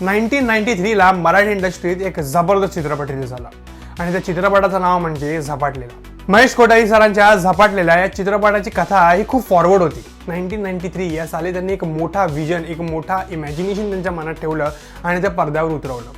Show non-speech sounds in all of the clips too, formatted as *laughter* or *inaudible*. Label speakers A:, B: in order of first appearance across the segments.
A: Nineteen ninety थ्रीला मराठी इंडस्ट्रीत एक जबरदस्त चित्रपट रिलीज झाला. आणि त्या चित्रपटाचं नाव म्हणजे झपाटलेला. महेश कोठारी सरांच्या झपाटलेल्या या चित्रपटाची कथा ही खूप फॉरवर्ड होती. नाईन्टीन नाईन्टी थ्री या साली त्यांनी एक मोठा विजन एक मोठा इमॅजिनेशन त्यांच्या मनात ठेवलं आणि ते पडद्यावर उतरवलं.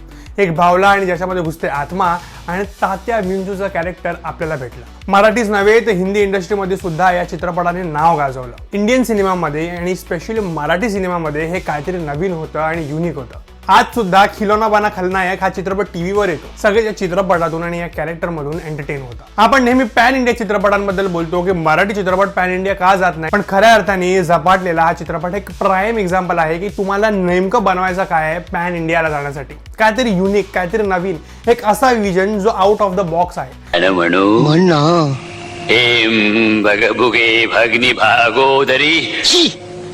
A: एक भावला आणि ज्याच्यामध्ये घुसते आत्मा आणि तात्या मिंजूचं कॅरेक्टर आपल्याला भेटलं. मराठीच नव्हे तर हिंदी इंडस्ट्रीमध्ये सुद्धा या चित्रपटाने नाव गाजवलं. इंडियन सिनेमामध्ये आणि स्पेशली मराठी सिनेमामध्ये हे काहीतरी नवीन होतं आणि युनिक होतं. आज सुद्धा खिलोना बाना खलनायक हा चित्रपट टीव्हीवर येतो. सगळे या चित्रपटातून आणि या कॅरेक्टर मधून एंटरटेन होतं आपण नेहमी पॅन इंडिया चित्रपटांबद्दल बोलतो की मराठी चित्रपट पॅन इंडिया का जात नाही? पण खऱ्या अर्थाने झपाटलेला हा चित्रपट एक प्राईम एक्झाम्पल आहे की तुम्हाला नेमकं बनवायचं काय आहे पॅन इंडियाला जाण्यासाठी. काहीतरी युनिक काहीतरी नवीन एक असा विजन जो आउट ऑफ द बॉक्स आहे.
B: म्हणू भगनी भागोदरी.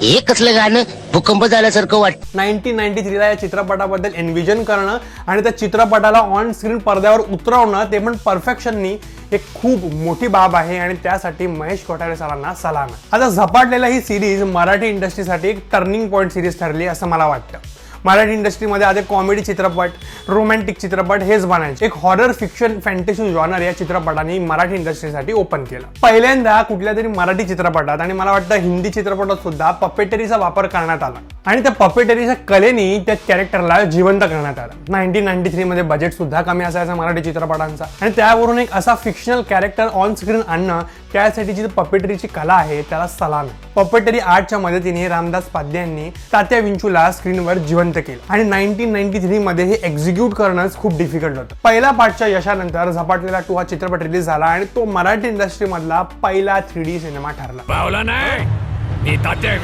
C: हे कसलं गाणं भूकंप झाल्यासारखं वाटतं
A: नाईन्टीन नाईन्टी थ्रीला या चित्रपटाबद्दल एनविजन करणं आणि त्या चित्रपटाला ऑन स्क्रीन पडद्यावर उतरवणं ते पण परफेक्शननी एक खूप मोठी बाब आहे आणि त्यासाठी महेश कोठारे सरांना सलाम. आता झपाटलेला ही सिरीज मराठी इंडस्ट्रीसाठी एक टर्निंग पॉईंट सिरीज ठरली असं मला वाटतं. मराठी इंडस्ट्रीमध्ये आधी कॉमेडी चित्रपट रोमॅन्टिक चित्रपट हेच बनायचे. एक हॉरर फिक्शन फॅन्टेसी जॉनर या चित्रपटाने मराठी इंडस्ट्रीसाठी ओपन केलं. पहिल्यांदा कुठल्या तरी मराठी चित्रपटात आणि मला वाटतं हिंदी चित्रपटात सुद्धा पपेटरीचा वापर करण्यात आला. आणि त्या पपेटरीच्या कलेनी त्या कॅरेक्टरला जिवंत करण्यात आलं. नाईन्टीन नाईन्टी थ्री मध्ये बजेट सुद्धा कमी असायचा मराठी चित्रपटांचा. आणि त्यावरून एक असा फिक्शनल कॅरेक्टर ऑन स्क्रीन आणणं त्यासाठी जी पपेटरीची कला आहे त्याला सलाम. आहे पपेटरी आर्टच्या मदतीने रामदास पाध्ये यांनी तात्या विंचूला स्क्रीनवर जिवंत केलं. आणि नाईन्टीन नाईन्टी थ्री मध्ये हे एक्झिक्यूट करणंच खूप डिफिकल्ट होतं. पहिल्या पार्टच्या यशानंतर झपाटलेला टू हा चित्रपट रिलीज झाला आणि तो मराठी इंडस्ट्री मधला पहिला थ्री डी सिनेमा ठरला.
D: पावला नाही. तात्या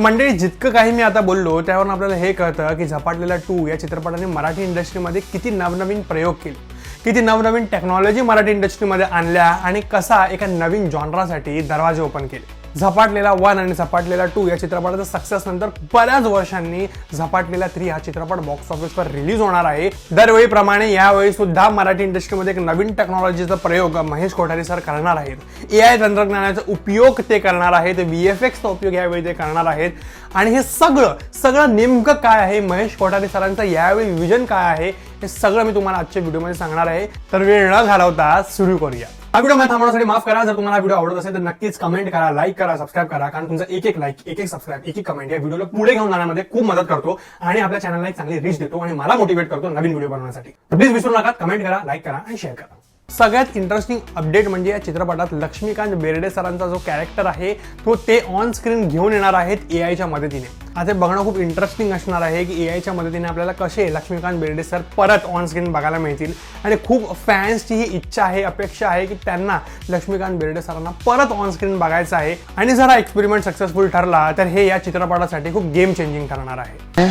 A: मंडळी जितकं काही मी आता बोललो त्यावरून आपल्याला हे कळतं की झपाटलेला टू या चित्रपटाने मराठी इंडस्ट्रीमध्ये किती नवनवीन प्रयोग केले. किती नवनवीन टेक्नॉलॉजी मराठी इंडस्ट्रीमध्ये आणल्या आणि कसा एका नवीन जॉनरासाठी दरवाजे ओपन केले. झपाटलेला वन आणि झपाटलेला टू या चित्रपटाचा सक्सेस नंतर बऱ्याच वर्षांनी झपाटलेला थ्री हा चित्रपट बॉक्स ऑफिसवर रिलीज होणार आहे. दरवेळीप्रमाणे यावेळी सुद्धा मराठी इंडस्ट्रीमध्ये एक नवीन टेक्नॉलॉजीचा प्रयोग महेश कोठारी सर करणार आहेत. ए आय तंत्रज्ञानाचा उपयोग ते करणार आहेत. व्ही एफ एक्सचा उपयोग यावेळी ते करणार आहेत. आणि हे सगळं सगळं नेमकं काय आहे? महेश कोठारी सरांचं यावेळी विजन काय आहे? हे सगळं मी तुम्हाला आजच्या व्हिडिओमध्ये सांगणार आहे. तर वेळ न घालवता सुरू करूया. हा व्हिडिओ मला थांबवण्यासाठी माफ करा जर तुम्हाला व्हिडिओ आवडत असेल तर नक्कीच कमेंट करा लाईक करा सबस्क्राईब करा कारण तुमचा एक एक लाईक एक एक सबस्क्राईब एक एक कमेंट या व्हिडिओला पुढे घेऊन जाण्यामध्ये खूप मदत करतो आणि आपल्या चॅनलला एक चांगली रीच देतो आणि मला मोटिवेट करतो नवीन व्हिडिओ बनवण्यासाठी. प्लीज विसरू नका कमेंट करा लाईक करा आणि शेअर करा. सगळ्यात इंटरेस्टिंग अपडेट म्हणजे या चित्रपटात लक्ष्मीकांत बेर्डे सरांचा जो कॅरेक्टर आहे तो ते ऑन स्क्रीन घेऊन येणार आहेत ए आयच्या मदतीने. आता हे बघणं खूप इंटरेस्टिंग असणार आहे की ए आयच्या मदतीने आपल्याला कसे लक्ष्मीकांत बेर्डे सर परत ऑन स्क्रीन बघायला मिळतील. आणि खूप फॅन्सची ही इच्छा आहे अपेक्षा आहे की त्यांना लक्ष्मीकांत बेर्डे सरांना परत ऑन स्क्रीन बघायचं आहे. आणि जर हा एक्सपेरिमेंट सक्सेसफुल ठरला तर हे या चित्रपटासाठी खूप गेम चेंजिंग ठरणार आहे.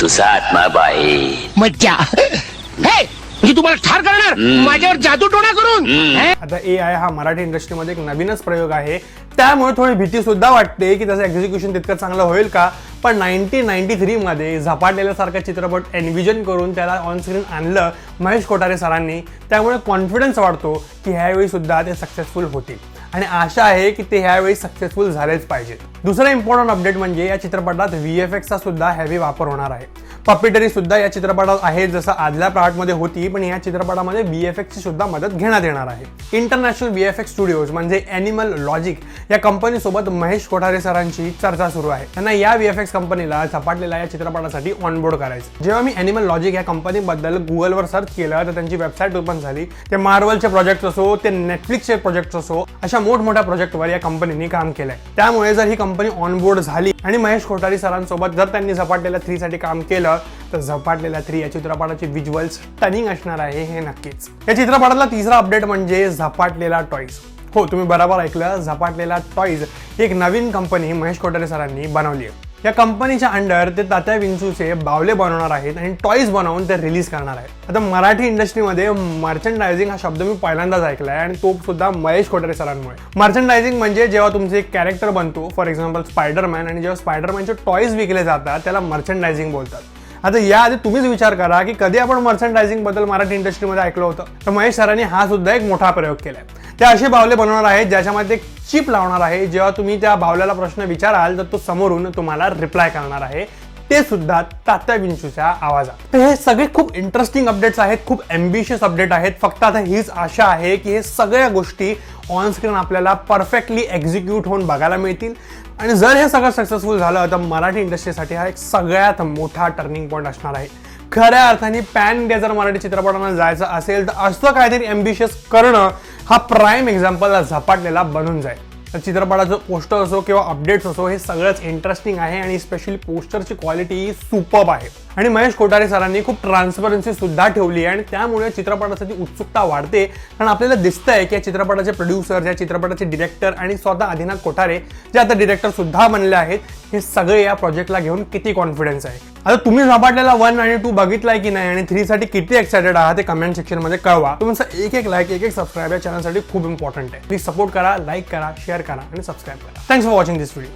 B: तुझा आत्मा बाहेर.
C: मज्जा. *laughs* हे म्हणजे तुम्हाला ठार करणार? माझ्यावर जादू टोणा करून? हे?
A: आता ए आय हा मराठी इंडस्ट्रीमध्ये एक नवीनच प्रयोग आहे. त्यामुळे थोडी भीती सुद्धा वाटते की त्याचं एक्झिक्युशन तितकं चांगलं होईल का? पण नाईन्टीन नाईन्टी थ्रीमध्ये झपाटलेल्यासारखा चित्रपट एनविजन करून त्याला ऑन स्क्रीन आणलं महेश कोठारे सरांनी. त्यामुळे कॉन्फिडन्स वाढतो की ह्यावेळी सुद्धा ते सक्सेसफुल होतील. आणि आशा आहे की ते ह्यावेळी सक्सेसफुल झालेच पाहिजेत. दुसरं इम्पॉर्टंट अपडेट म्हणजे या चित्रपटात व्ही एफ एक्सचा सुद्धा हेवी वापर होणार आहे. पपिटरी सुद्धा या चित्रपटात आहे जसं आदल्या पार्टमध्ये होती पण या चित्रपटामध्ये व्ही एफ एक्सची सुद्धा मदत घेण्यात येणार आहे. International V F X studios म्हणजे अॅनिमल लॉजिक या कंपनीसोबत महेश कोठारे सरांची चर्चा सुरू आहे. त्यांना या व्ही एफ एक्स कंपनीला झपाटलेल्या या चित्रपटासाठी ऑनबोर्ड करायचं. जेव्हा मी अॅनिमल लॉजिक या कंपनीबद्दल गुगलवर सर्च केलं तर त्यांची वेबसाईट ओपन झाली. ते मार्वलचे प्रोजेक्ट असो ते नेटफ्लिक्सचे प्रोजेक्ट असो अशा मोठमोठ्या प्रोजेक्टवर या कंपनीने काम केलंय. त्यामुळे जर ही कंपनी ऑनबोर्ड झाली आणि महेश कोठारी सरांसोबत जर त्यांनी झपाटलेल्या थ्रीसाठी काम केलं तर झपाटलेल्या थ्री या चित्रपटाचे विज्युअल्स टनिंग असणार आहे हे नक्कीच. या चित्रपटातला तिसरा अपडेट म्हणजे झपाटलेला टॉईज हो तुम्ही बरोबर ऐकलं झपाटलेला टॉईज एक नवीन कंपनी महेश कोठारे सरांनी बनवली आहे. या कंपनीच्या अंडर ते तात्या विंचूचे बावले बनवणार आहेत आणि टॉईज बनवून ते रिलीज करणार आहेत. आता मराठी इंडस्ट्रीमध्ये मर्चंडायझिंग हा शब्द मी पहिल्यांदाच ऐकलाय आणि तो सुद्धा महेश कोठारे सरांमुळे. मर्चंडायझिंग म्हणजे जेव्हा तुमचे एक कॅरेक्टर बनतो फॉर एक्झाम्पल स्पायडरमॅन आणि जेव्हा स्पायडरमॅनचे टॉईज विकले जातात त्याला मर्चंडायझिंग बोलतात. आता याआधी तुम्हीच विचार करा की कधी आपण मर्चंडायझिंगबद्दल मराठी इंडस्ट्रीमध्ये ऐकलं होतं. तर महेश सरांनी हा सुद्धा एक मोठा प्रयोग केलाय. ते असे बावले बनवणार आहेत ज्याच्यामध्ये एक चिप लावणार आहे. जेव्हा तुम्ही त्या बावल्याला प्रश्न विचाराल तर तो समोरून तुम्हाला रिप्लाय करणार आहे. ते सुद्धा तात्या विंचूच्या आवाजात. तर हे सगळे खूप इंटरेस्टिंग अपडेट्स आहेत खूप एम्बिशियस अपडेट आहेत. फक्त आता हीच आशा आहे की हे सगळ्या गोष्टी ऑन स्क्रीन आपल्याला परफेक्टली एक्झिक्यूट होऊन बघायला मिळतील. आणि जर हे सगळं सक्सेसफुल झालं तर मराठी इंडस्ट्रीसाठी हा एक सगळ्यात मोठा टर्निंग पॉईंट असणार आहे. खऱ्या अर्थाने पॅन इंडिया जर मराठी चित्रपटांना जायचं असेल तर असं काहीतरी अँबिशियस करणं हा प्राईम एक्झाम्पलला झपाटलेला बनून जाईल. तर चित्रपटाचं पोस्टर असो किंवा अपडेट्स असो हे सगळंच इंटरेस्टिंग आहे आणि स्पेशली पोस्टरची क्वालिटी ही सुपब आहे. आणि महेश कोठारे सरांनी खूप ट्रान्सपरन्सी सुद्धा ठेवली आहे आणि त्यामुळे चित्रपटासाठी उत्सुकता वाढते. कारण आपल्याला दिसतंय की या चित्रपटाचे प्रोड्युसर या चित्रपटाचे डिरेक्टर आणि स्वतः आदिनाथ कोठारे जे आता डिरेक्टर सुद्धा बनले आहेत हे सगळे या प्रोजेक्टला घेऊन किती कॉन्फिडन्स आहे? आता तुम्ही झपाटलेला वन आणि टू बघितलाय की नाही आणि थ्री साठी किती एक्सायटेड आहात ते कमेंट सेक्शनमध्ये कळवा. तुमचं एक एक लाईक एक एक सबस्क्राईब या चॅनलसाठी खूप इम्पॉर्टंट आहे. प्लीज सपोर्ट करा लाईक करा शेअर करा आणि सबस्क्राईब करा. Thanks for watching this video